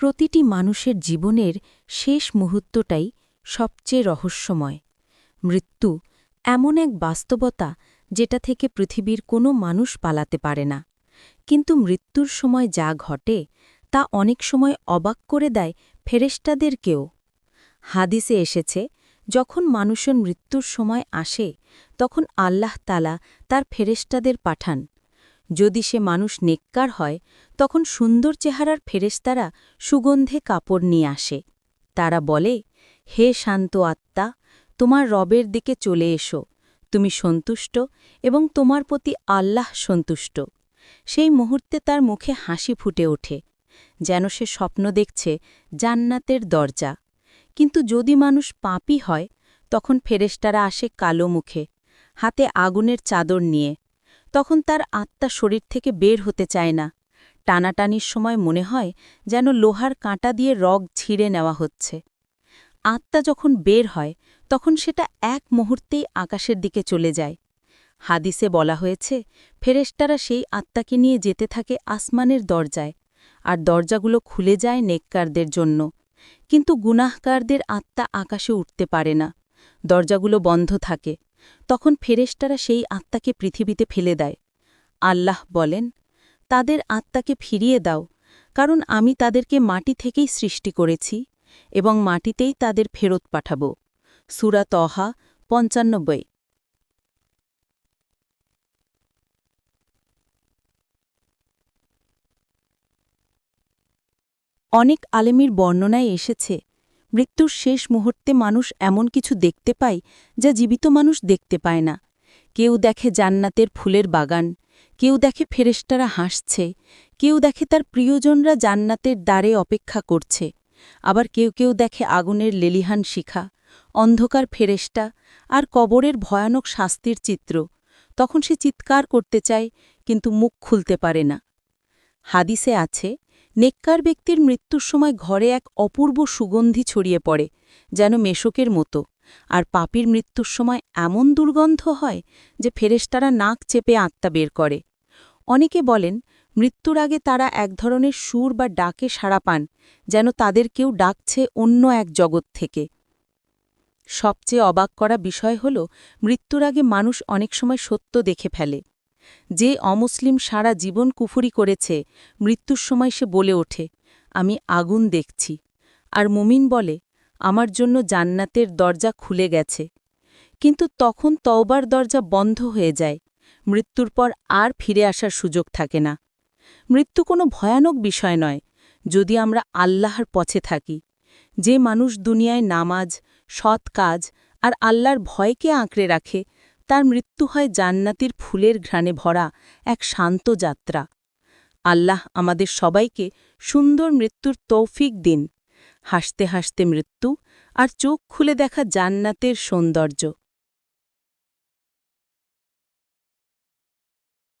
প্রতিটি মানুষের জীবনের শেষ মুহূর্তটাই সবচেয়ে রহস্যময়। মৃত্যু এমন এক বাস্তবতা যেটা থেকে পৃথিবীর কোনো মানুষ পালাতে পারে না। কিন্তু মৃত্যুর সময় যা ঘটে, তা অনেক সময় অবাক করে দেয় ফেরেস্টাদেরকেও হাদিসে এসেছে, যখন মানুষের মৃত্যুর সময় আসে, তখন আল্লাহ তালা তার ফেরেস্টাদের পাঠান। যদি সে মানুষ নেককার হয়, তখন সুন্দর চেহারার ফেরেস্তারা সুগন্ধে কাপড় নিয়ে আসে। তারা বলে, হে শান্ত আত্মা, তোমার রবের দিকে চলে এসো। তুমি সন্তুষ্ট এবং তোমার প্রতি আল্লাহ সন্তুষ্ট। সেই মুহূর্তে তার মুখে হাসি ফুটে ওঠে, যেন সে স্বপ্ন দেখছে জান্নাতের দরজা। কিন্তু যদি মানুষ পাপী হয়, তখন ফেরেস্টারা আসে কালো মুখে, হাতে আগুনের চাদর নিয়ে। তখন তার আত্মা শরীর থেকে বের হতে চায় না। টানাটানির সময় মনে হয় যেন লোহার কাঁটা দিয়ে রগ ছিঁড়ে নেওয়া হচ্ছে। আত্মা যখন বের হয়, তখন সেটা এক মুহূর্তেই আকাশের দিকে চলে যায়। হাদিসে বলা হয়েছে ফেরেস্টারা সেই আত্মাকে নিয়ে যেতে থাকে আসমানের দরজায়, আর দরজাগুলো খুলে যায় নেককারদের জন্য। কিন্তু গুনাহকারদের আত্মা আকাশে উঠতে পারে না। দরজাগুলো বন্ধ থাকে। তখন ফেরেস্টারা সেই আত্মাকে পৃথিবীতে ফেলে দেয়। আল্লাহ বলেন, তাদের আত্মাকে ফিরিয়ে দাও, কারণ আমি তাদেরকে মাটি থেকেই সৃষ্টি করেছি এবং মাটিতেই তাদের ফেরত পাঠাব। সুরা তহা পঞ্চান্নব্বই অনেক আলেমির বর্ণনায় এসেছে মৃত্যুর শেষ মুহূর্তে মানুষ এমন কিছু দেখতে পায় যা জীবিত মানুষ দেখতে পায় না। কেউ দেখে জান্নাতের ফুলের বাগান, কেউ দেখে ফেরেস্টারা হাসছে, কেউ দেখে তার প্রিয়জনরা জান্নাতের দ্বারে অপেক্ষা করছে। আবার কেউ কেউ দেখে আগুনের লেলিহান শিখা, অন্ধকার ফেরেস্টা আর কবরের ভয়ানক শাস্তির চিত্র। তখন সে চিৎকার করতে চায়, কিন্তু মুখ খুলতে পারে না। হাদিসে আছে নেককার ব্যক্তির মৃত্যুর সময় ঘরে এক অপূর্ব সুগন্ধি ছড়িয়ে পড়ে, যেন মেশকের মতো। আর পাপির মৃত্যুর সময় এমন দুর্গন্ধ হয় যে ফেরেস্তারা নাক চেপে আত্মা বের করে। অনেকে বলেন, মৃত্যুর আগে তারা এক ধরনের সুর বা ডাকে সাড়া পান, যেন তাদের কেউ ডাকছে অন্য এক জগৎ থেকে। সবচেয়ে অবাক করা বিষয় হল, মৃত্যুর আগে মানুষ অনেক সময় সত্য দেখে ফেলে। যে অমুসলিম সারা জীবন কুফুরি করেছে, মৃত্যুর সময় সে বলে ওঠে, আমি আগুন দেখছি। আর মুমিন বলে, আমার জন্য জান্নাতের দরজা খুলে গেছে। কিন্তু তখন তওবার দরজা বন্ধ হয়ে যায়, মৃত্যুর পর আর ফিরে আসার সুযোগ থাকে না। মৃত্যু কোনো ভয়ানক বিষয় নয়, যদি আমরা আল্লাহর পথে থাকি। যে মানুষ দুনিয়ায় নামাজ, সৎ কাজ আর আল্লাহর ভয়কে আঁকড়ে রাখে তার মৃত্যু হয় জান্নাতির ফুলের ঘ্রাণে ভরা এক শান্ত যাত্রা। আল্লাহ আমাদের সবাইকে সুন্দর মৃত্যুর তৌফিক দিন। হাসতে হাসতে মৃত্যু আর চোখ খুলে দেখা জান্নাতের সৌন্দর্য।